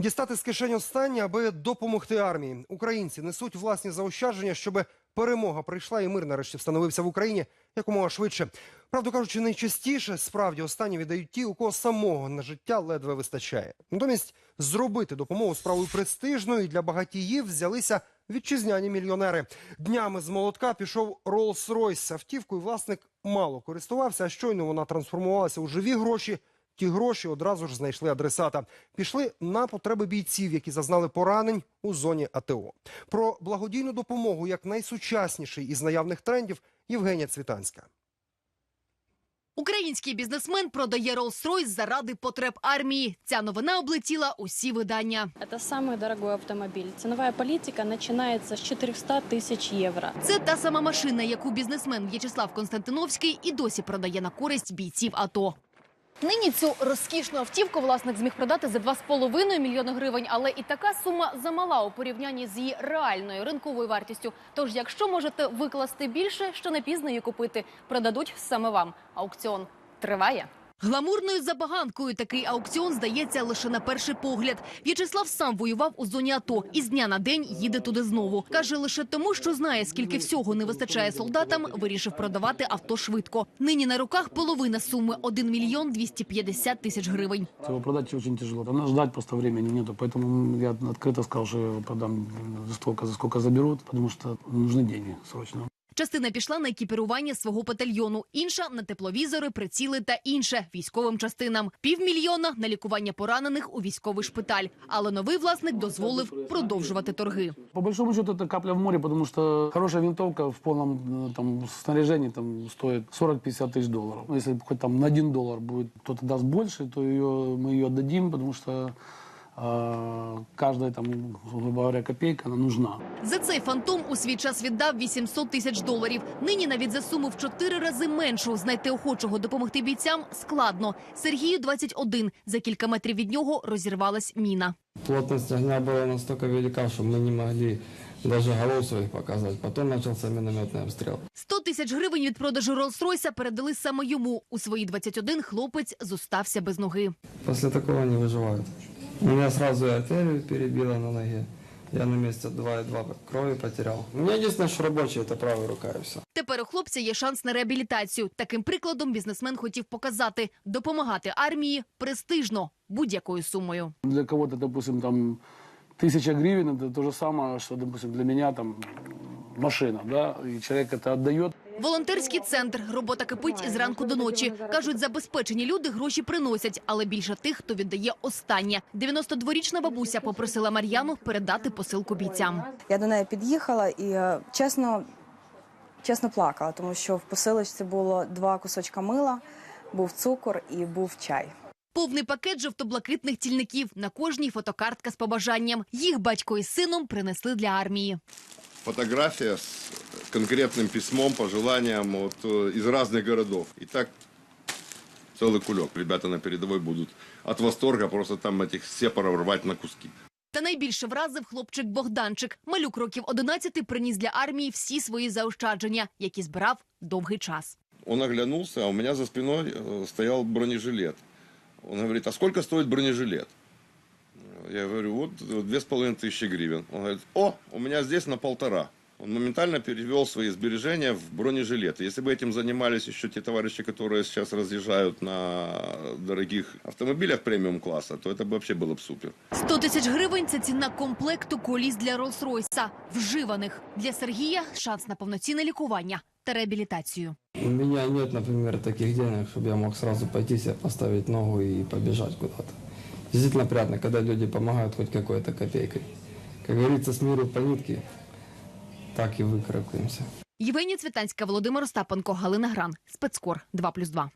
Дістати з кишень останнє, аби допомогти армії. Українці несуть власні заощадження, щоб перемога прийшла і мир нарешті встановився в Україні якомога швидше. Правду кажучи, найчастіше справді останні віддають ті, у кого самого на життя ледве вистачає. Натомість зробити допомогу справою престижною для багатіїв взялися вітчизняні мільйонери. Днями з молотка пішов Rolls-Royce. Автівкою власник мало користувався, а щойно вона трансформувалася у живі гроші. Ті гроші одразу ж знайшли адресата. Пішли на потреби бійців, які зазнали поранень у зоні АТО. Про благодійну допомогу як найсучасніший із наявних трендів Євгенія Цвітанська. Український бізнесмен продає Rolls-Royce заради потреб армії. Ця новина облетіла усі видання. Это самый дорогой автомобиль. Ценовая политика начинается с 400 тысяч евро. Це та сама машина, яку бізнесмен В'ячеслав Константиновський і досі продає на користь бійців АТО. Нині цю розкішну автівку власник зміг продати за 2,5 мільйони гривень, але і така сума замала у порівнянні з її реальною ринковою вартістю. Тож, якщо можете викласти більше, що не пізно її купити, продадуть саме вам. Аукціон триває. Гламурною забаганкою такий аукціон здається лише на перший погляд. В'ячеслав сам воював у зоні АТО і з дня на день їде туди знову. Каже, лише тому, що знає, скільки всього не вистачає солдатам, вирішив продавати авто швидко. Нині на руках половина суми 1 мільйон 250 тисяч гривень. Его продать очень тяжело. Там надо ждать просто времени нету. Поэтому я открыто сказал, что я его продам за столько, за сколько заберут, потому что нужны деньги срочно. Частина пішла на екіпірування свого батальйону, інша на тепловізори, приціли та інше військовим частинам. Півмільйона на лікування поранених у військовий шпиталь. Але новий власник дозволив продовжувати торги. По большому счету это капля в море, потому что хорошая винтовка в полном э, там, снаряжении там, стоит 40-50 тысяч долларов. Ну, Если хоть там на один доллар будет кто-то даст больше, то ее, мы ее отдадим, потому что э, каждая, там, грубо говоря, копейка, она нужна. За цей фантом у свій час віддав 800 тисяч доларів. Нині навіть за суму в чотири рази меншу знайти охочого допомогти бійцям складно. Сергію 21. За кілька метрів від нього розірвалась міна. Плотность огня была настолько велика, что мы не могли даже голов своих показать. Потом начался минометный обстрел. 100 тисяч гривень від продажу Роллс-Ройса передали саме йому. У свої 21 хлопець зостався без ноги. После такого не выживают. У меня сразу и артерию перебило на ноге. Я на месте 2,2 крови потерял. У меня единственное, что рабочий, это правая рука и все. Тепер у хлопця є шанс на реабілітацію. Таким прикладом бізнесмен хотів показати – допомагати армії престижно, будь-якою сумою. Для кого-то, допустим, там тысяча гривен, это то же самое, что, допустим, для меня там машина, да, и человек это отдает. Волонтерський центр. Робота кипить із ранку до ночі. Кажуть, забезпечені люди гроші приносять, але більше тих, хто віддає останнє. 92-річна бабуся попросила Мар'яну передати посилку бійцям. Я до неї під'їхала і е, чесно, чесно плакала, тому що в посилочці було два кусочка мила, був цукор і був чай. Повний пакет жовто-блакитних тільників. На кожній фотокартка з побажанням. Їх батько із сином принесли для армії. фотография с конкретным письмом, пожеланием вот, э, из разных городов. И так целый кулек. Ребята на передовой будут от восторга просто там этих сепаров рвать на куски. Та найбільше вразив хлопчик Богданчик. Малюк років 11 приніс для армії всі свої заощадження, які збирав довгий час. Он оглянулся, а у меня за спиной э, стоял бронежилет. Он говорит, а сколько стоит бронежилет? Я говорю, вот э, две с половиной тысячи гривен. Он говорит, о, у меня здесь на полтора. Он моментально перевел свои сбережения в бронежилеты. Если бы этим занимались еще те товарищи, которые сейчас разъезжают на дорогих автомобилях премиум-класса, то это бы вообще было бы супер. 100 тисяч гривень – це ціна комплекту коліс для Роллс-Ройса. Вживаних. Для Сергія – шанс на повноцінне лікування та реабілітацію. У меня нет, например, таких денег, чтобы я мог сразу пойти себе поставить ногу и побежать куда-то. Действительно приятно, когда люди помогают хоть какой-то копейкой. Как говорится, с миру по нитке, так і викрикуємося. Євгенія Цвітанська, Володимир Остапенко, Галина Гран. Спецкор 2+,2.